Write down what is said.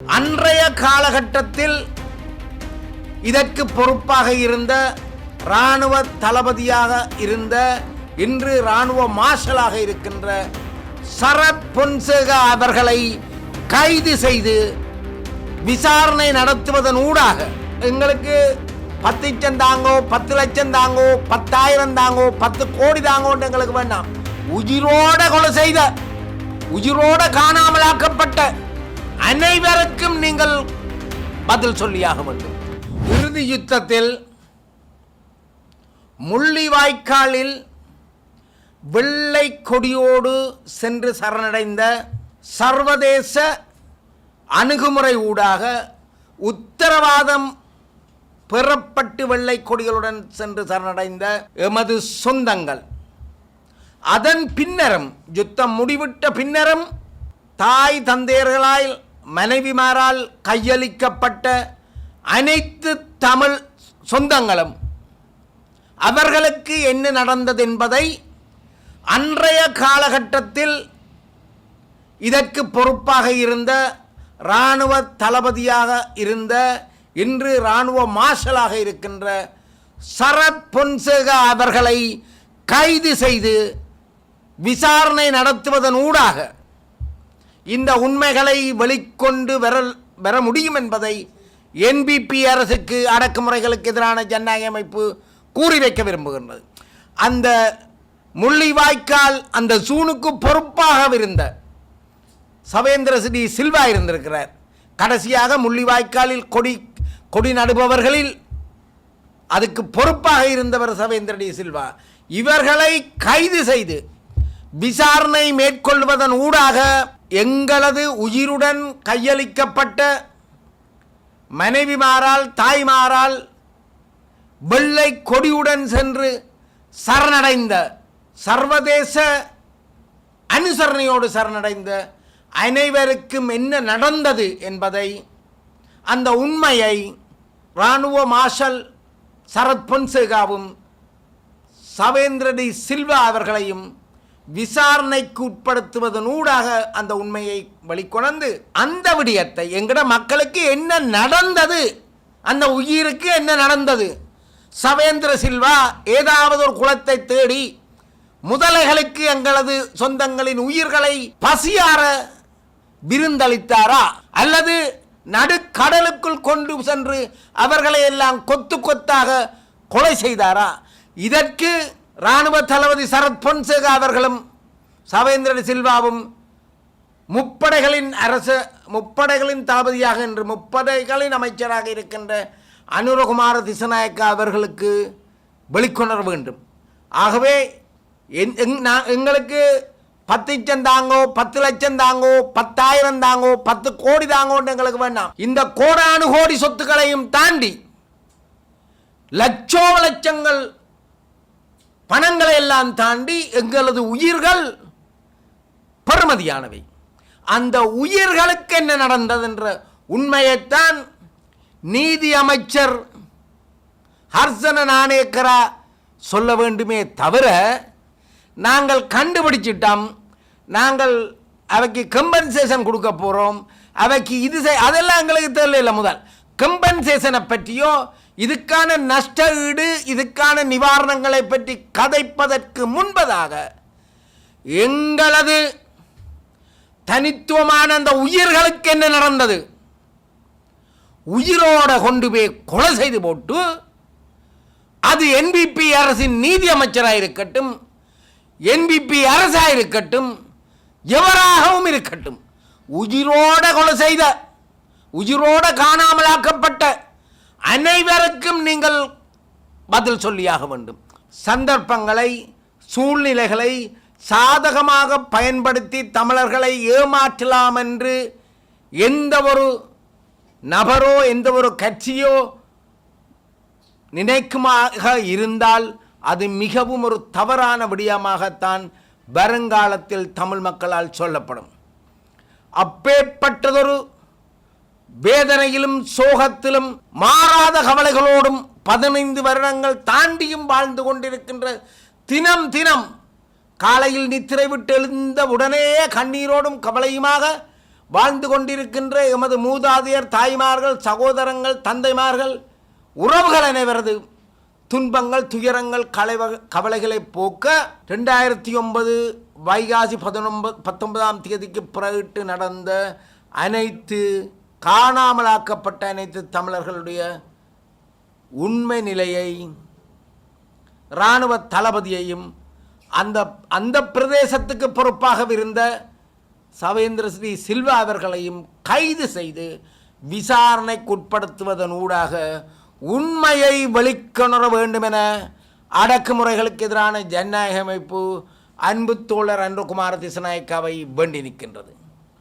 அன்றைய காலகட்டத்தில் இதற்கு பொறுப்பாக இருந்த இராணுவ தளபதியாக இருந்த இன்று இராணுவ மார்ஷலாக இருக்கின்ற சரத் பொன்சேகா அவர்களை கைது செய்து விசாரணை நடத்துவதன் ஊடாக எங்களுக்கு பத்து லட்சம் தாங்கோ பத்து லட்சம் தாங்கோ பத்தாயிரம் தாங்கோ பத்து கோடி தாங்கோன்னு எங்களுக்கு வேண்டாம். உயிரோட கொலை செய்த உயிரோட காணாமலாக்கப்பட்ட அனைவருக்கும் நீங்கள் பதில் சொல்லியாக வேண்டும். இறுதி யுத்தத்தில் முள்ளிவாய்க்காலில் வெள்ளை கொடியோடு சென்று சரணடைந்த சர்வதேச அணுகுமுறை ஊடாக உத்தரவாதம் பெறப்பட்டு வெள்ளை கொடிகளுடன் சென்று சரணடைந்த எமது சொந்தங்கள். அதன் பின்னரும் யுத்தம் முடிவிட்ட பின்னரும் தாய் தந்தையர்களால் மனைவிமாரால் கையளிக்கப்பட்ட அனைத்து தமிழ் சொந்தங்களும் அவர்களுக்கு என்ன நடந்தது என்பதை அன்றைய காலகட்டத்தில் இதற்கு பொறுப்பாக இருந்த இராணுவ தளபதியாக இருந்த இன்று இராணுவ மார்ஷலாக இருக்கின்ற சரத் பொன்சேகா அவர்களை கைது செய்து விசாரணை நடத்துவதன் ஊடாக இந்த உண்மைகளை வெளிக்கொண்டு வர வர முடியும் என்பதை என்பிபி அரசுக்கு அடக்குமுறைகளுக்கு எதிரான ஜனநாயக அமைப்பு கூறி வைக்க விரும்புகின்றது. அந்த முள்ளிவாய்க்கால் அந்த சூனுக்கு பொறுப்பாக இருந்த சவேந்திர சிடி சில்வா இருந்திருக்கிறார். கடைசியாக முள்ளிவாய்க்காலில் கொடி கொடி நடுபவர்களில் அதுக்கு பொறுப்பாக இருந்தவர் சவேந்திர டி சில்வா. இவர்களை கைது செய்து விசாரணை மேற்கொள்வதன் ஊடாக எங்களது உயிருடன் கையளிக்கப்பட்ட மனைவிமாரால் தாய்மாரால் வெள்ளை கொடியுடன் சென்று சரணடைந்த சர்வதேச அனுசரணையோடு சரணடைந்த அனைவருக்கும் என்ன நடந்தது என்பதை அந்த உண்மையை இராணுவ மார்ஷல் சரத் பொன்சேகாவும் சவேந்திரடி சில்வா அவர்களையும் விசாரணைக்கு உட்படுத்துவதன் ஊடாக அந்த உண்மையை வெளிக்கொணர்ந்து அந்த விடயத்தை எங்கட மக்களுக்கு என்ன நடந்தது? அந்த உயிருக்கு என்ன நடந்தது? சவேந்திர சில்வா ஏதாவது ஒரு குளத்தை தேடி முதலைகளுக்கு எங்களது சொந்தங்களின் உயிர்களை பசியார விருந்தளித்தாரா? அல்லது நடுக்கடலுக்குள் கொண்டு சென்று அவர்களை எல்லாம் கொத்து கொத்தாக கொலை செய்தாரா? இதற்கு இராணுவ தளபதி சரத் பொன்சேகா அவர்களும் சவேந்திரன் சில்வாவும் முப்படைகளின் அரச முப்படைகளின் தளபதியாக என்று முப்படைகளின் அமைச்சராக இருக்கின்ற அனுரகுமார திசநாயக்கா அவர்களுக்கு வெளிக்கொணர வேண்டும். ஆகவே என்- எங்- நான் எங்களுக்கு பத்து லட்சம் தாங்கோ பத்து லட்சம் தாங்கோ பத்தாயிரம் தாங்கோ பத்து கோடி தாங்கோன்னு எங்களுக்கு வேண்டாம். இந்த கோடானு கோடி சொத்துக்களையும் தாண்டி லட்சோ லட்சங்கள் பணங்களை எல்லாம் தாண்டி எங்களது உயிர்கள் பெறுமதியானவை அந்த உயிர்களுக்கு என்ன நடந்தது என்ற உண்மையைத்தான் நீதி அமைச்சர் ஹர்சன நாணேக்கரா சொல்ல வேண்டுமே தவிர நாங்கள் கண்டுபிடிச்சிட்டோம். நாங்கள் அவைக்கு கம்பன்சேஷன் கொடுக்க போகிறோம் அவைக்கு இது செய் அதெல்லாம் எங்களுக்கு தெரியல முதல். கம்பன்சேஷனை பற்றியோ இதுக்கான நஷ்ட ஈடு இதுக்கான நிவாரணங்களை பற்றி கதைப்பதற்கு முன்பதாக எங்களது தனித்துவமான அந்த உயிர்களுக்கு என்ன நடந்தது? உயிரோட கொண்டு போய் கொலை செய்து போட்டு அது என்பிபி அரசின் நீதி அமைச்சராக இருக்கட்டும் என்பிபி அரசாக இருக்கட்டும் எவராகவும் இருக்கட்டும் உயிரோட கொலை செய்த உயிரோட காணாமலாக்கப்பட்ட அனைவருக்கும் நீங்கள் பதில் சொல்லியாக வேண்டும். சந்தர்ப்பங்களை சூழ்நிலைகளை சாதகமாக பயன்படுத்தி தமிழர்களை ஏமாற்றலாம் என்று எந்த ஒரு நபரோ எந்த ஒரு கட்சியோ நினைக்குமாக இருந்தால் அது மிகவும் ஒரு தவறான விடயமாகத்தான் வருங்காலத்தில் தமிழ் மக்களால் சொல்லப்படும். அப்பேற்பட்டதொரு வேதனையிலும் சோகத்திலும் மாறாத கவலைகளோடும் பதினைந்து வருடங்கள் தாண்டியும் வாழ்ந்து கொண்டிருக்கின்ற தினம் தினம் காலையில் நித்திரை விட்டு எழுந்த உடனே கண்ணீரோடும் கவலையுமாக வாழ்ந்து கொண்டிருக்கின்ற எமது மூதாதையர் தாய்மார்கள் சகோதரங்கள் தந்தைமார்கள் உறவுகள் அனைவரது துன்பங்கள் துயரங்கள் கலைவ கவலைகளை போக்க ரெண்டாயிரத்தி ஒன்பது வைகாசி பதினொன்பது பத்தொன்பதாம் தேதிக்கு பிறகு நடந்த அனைத்து காணாமலாக்கப்பட்ட அனைத்து தமிழர்களுடைய உண்மை நிலையை இராணுவ தளபதியையும் அந்த அந்த பிரதேசத்துக்கு பொறுப்பாக இருந்த சவேந்திர ஸ்ரீ சில்வா அவர்களையும் கைது செய்து விசாரணைக்குட்படுத்துவதன் ஊடாக உண்மையை வெளிக்கொணர வேண்டுமென அடக்குமுறைகளுக்கு எதிரான ஜனநாயக அமைப்பு அன்பு தோழர் அன்புகுமார திசநாயக்காவை வேண்டி நிற்கின்றது.